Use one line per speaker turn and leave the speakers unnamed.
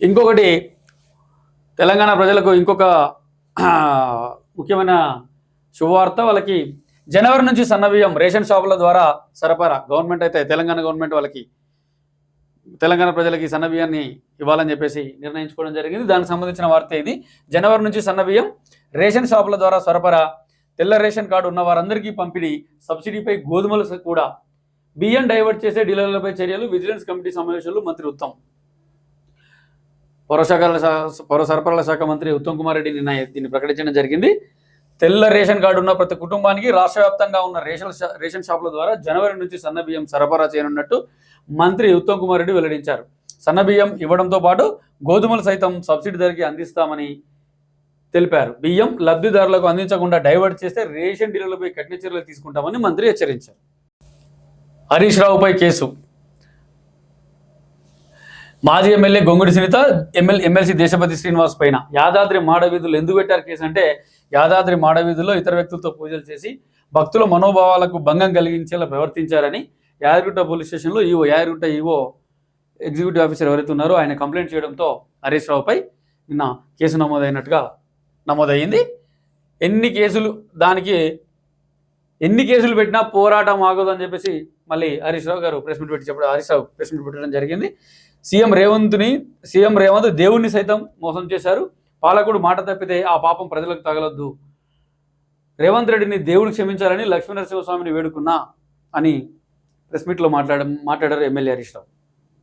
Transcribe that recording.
ఇంకొకటి తెలంగాణ ప్రజలకు ఇంకొక ముఖ్యమైన శుభవార్త. వాళ్ళకి జనవరి నుంచి సన్నబియ్యం రేషన్ షాపుల ద్వారా సరఫరా గవర్నమెంట్ అయితే తెలంగాణ గవర్నమెంట్ వాళ్ళకి తెలంగాణ ప్రజలకి సన్నబియ్యాన్ని ఇవ్వాలని చెప్పేసి నిర్ణయించుకోవడం జరిగింది. దానికి సంబంధించిన వార్త ఇది. జనవరి నుంచి సన్నబియ్యం రేషన్ షాపుల ద్వారా సరఫరా తెల్ల రేషన్ కార్డు ఉన్న వారందరికీ పంపిణీ సబ్సిడీపై గోధుమలు కూడా బియ్యం డైవర్ట్ చేసే డీలర్లపై చర్యలు విజిలెన్స్ కమిటీ సమావేశంలో మంత్రి ఉత్తమ్. పౌరశాఖల పౌర సరఫరాల శాఖ మంత్రి ఉత్తమ్ కుమార్ రెడ్డి నిన్న దీన్ని ప్రకటించడం జరిగింది. తెల్ల రేషన్ కార్డు ఉన్న ప్రతి కుటుంబానికి రాష్ట్ర వ్యాప్తంగా ఉన్న రేషన్ రేషన్ షాపుల ద్వారా జనవరి నుంచి సన్న బియ్యం సరఫరా చేయనున్నట్టు మంత్రి ఉత్తమ్ కుమార్ రెడ్డి వెల్లడించారు. సన్న బియ్యం ఇవ్వడంతో పాటు గోధుమలు సైతం సబ్సిడీ ధరకి అందిస్తామని తెలిపారు. బియ్యం లబ్ధిదారులకు అందించకుండా డైవర్ట్ చేస్తే రేషన్ డీలర్లపై కఠిన చర్యలు తీసుకుంటామని మంత్రి హెచ్చరించారు. హరీష్ రావుపై కేసు. మాజీ MLA Gongidi Sunitha MLA MLC Deshapati Srinivas పైన. యాదాద్రి మాడవీధులు ఎందుకు పెట్టారు కేసు అంటే యాదాద్రి మాడవీధుల్లో ఇతర వ్యక్తులతో పూజలు చేసి భక్తుల మనోభావాలకు భంగం కలిగించేలా ప్రవర్తించారని యాదగిరిగుట్ట పోలీస్ స్టేషన్లో EO Yadagirigutta EO executive officer ఎవరైతే ఉన్నారో ఆయన కంప్లైంట్ చేయడంతో హరీష్ రావుపై నిన్న కేసు నమోదైనట్టుగా నమోదయ్యింది. ఎన్ని కేసులు దానికి ఎన్ని కేసులు పెట్టినా పోరాటం ఆగదు అని చెప్పేసి మళ్ళీ హరీష్ రావు గారు ప్రెస్ మీట్ పెట్టి చెప్పడం హరీష్ రావు ప్రెస్ మీట్ పెట్టడం జరిగింది. సీఎం రేవంత్ని సీఎం రేవంత్ దేవుణ్ణి సైతం మోసం చేశారు. పాలకుడు మాట తప్పితే ఆ పాపం ప్రజలకు తగలొద్దు. రేవంత్ రెడ్డిని దేవుడు క్షమించాలని లక్ష్మీనరసింహస్వామిని వేడుకున్నా అని ప్రెస్ మీట్లో మాట్లాడ మాట్లాడారు ఎమ్మెల్యే హరీష్ రావు.